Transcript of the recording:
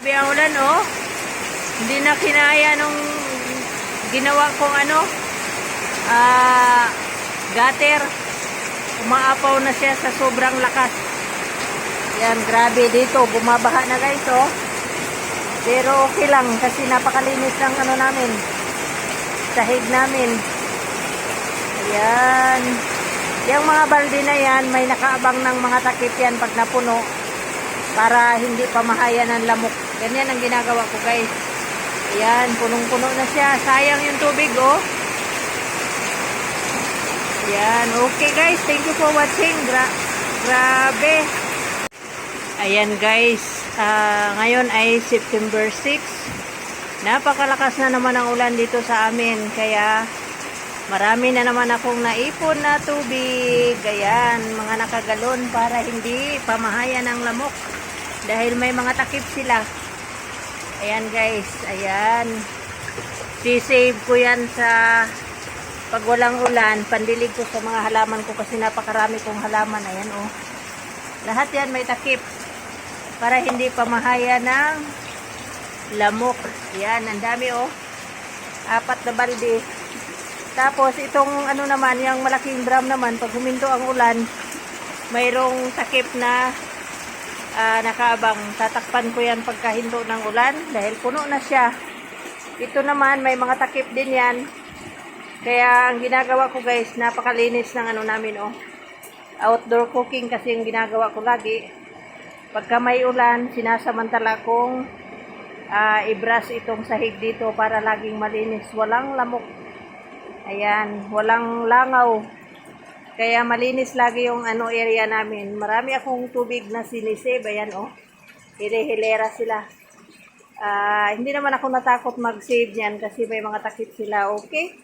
Sabi ang ulan, oh. Hindi na kinaya nung ginawa kong ano, ah, gutter. Umaapaw na siya sa sobrang lakas. Yan, grabe dito. Bumabaha na guys, oh. Pero okay lang kasi napakalinis ng ano namin. Sahig namin. Ayan. Yung mga balde na yan, may nakaabang ng mga takip yan pag napuno para hindi pamahaya ng lamok. Ganyan ang ginagawa ko guys. Ayan, punong-puno na siya. Sayang yung tubig, oh. Ayan, okay guys. Thank you for watching. Gra grabe. Ayan guys, ah, ngayon ay September 6. Napakalakas na naman ang ulan dito sa amin. Kaya marami na naman akong naipon na tubig. Ayan, mga nakagalon para hindi pamahaya ng lamok. Dahil may mga takip sila. Ayan guys, ayan. Sisave ko yan sa pag walang ulan, pandilig ko sa mga halaman ko kasi napakarami kong halaman. Ayan oh. Lahat yan may takip para hindi pamahaya ng lamok. Yan, ang dami oh. Apat na balde. Tapos itong ano naman, yung malaking drum naman, pag huminto ang ulan, mayroong takip na ah, nakaabang. Tatakpan ko yan pagkahindo ng ulan dahil puno na siya. Ito naman, may mga takip din yan. Kaya ang ginagawa ko guys, napakalinis ng ano namin oh. Outdoor cooking kasi yung ginagawa ko lagi. Pagka may ulan, sinasamantala kong ah, i-brush itong sahig dito para laging malinis. Walang lamok. Ayan, walang langaw. Kaya malinis lagi yung ano area namin. Marami akong tubig na sinisave. Ayan oh. Hile-hilera sila. Ah, hindi naman ako natakot mag-save niyan kasi may mga takip sila. Okay?